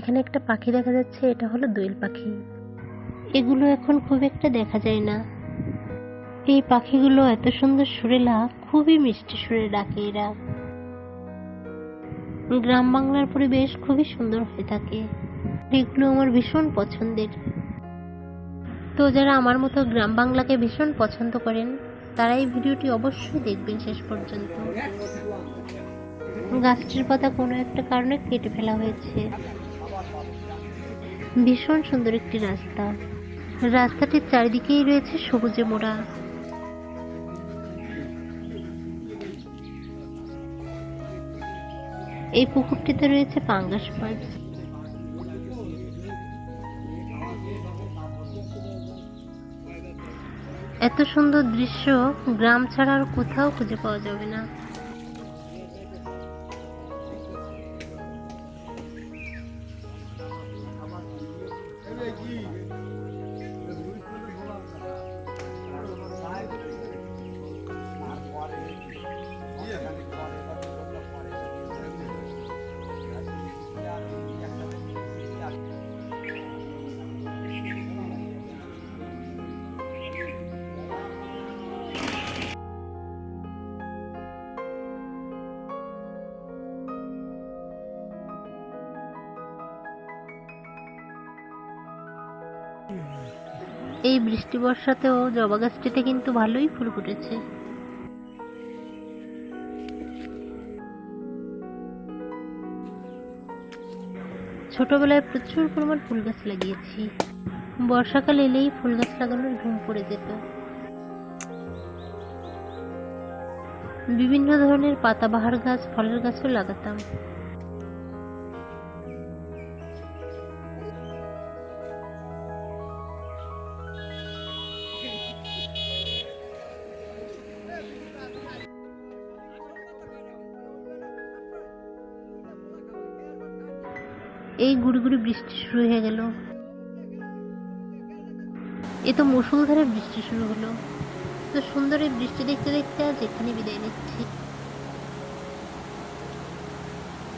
এখানে একটা পাখি দেখা যাচ্ছে, এটা হলো দোয়েল পাখি। এগুলো এখন খুব একটা দেখা যায় না। এই পাখিগুলো এত সুন্দর সুরেলা খুবই মিষ্টি সুরে ডাকে এরা। গ্রাম বাংলার পরিবেশ খুবই সুন্দর হয়ে থাকে। এগুলো আমার ভীষণ পছন্দের। তো যারা আমার মতো গ্রাম বাংলাকে ভীষণ পছন্দ করেন, তারা এই ভিডিওটি অবশ্যই দেখবেন শেষ পর্যন্ত। গাছটির পাতা কোনো একটা কারণে কেটে ফেলা হয়েছে। ভীষণ সুন্দর একটি রাস্তা। রাস্তাটির চারিদিকেই রয়েছে সবুজে মোড়া। এই পুকুরটিতে রয়েছে পাঙ্গাস মাছ এত সুন্দর দৃশ্য গ্রাম ছাড়া আর কোথাও খুঁজে পাওয়া যাবে না। এই বৃষ্টি বর্ষাতেও জবা গাছটিতে কিন্তু ভালোই ফুল ফুটেছে। ছোটবেলায় প্রচুর পরিমাণ ফুল গাছ লাগিয়েছি। বর্ষাকাল এলেই ফুল গাছ লাগানোর ঘুম পড়ে যেত। বিভিন্ন ধরনের পাতাবাহার গাছ, ফলের গাছও লাগাতাম। এই গুড়ি বৃষ্টি শুরু হয়ে গেল। এ তো মুসুলধারে বৃষ্টি শুরু হলো। তো সুন্দর এই বৃষ্টি দেখতে দেখতে আজ এখানে বিদায় নিচ্ছি।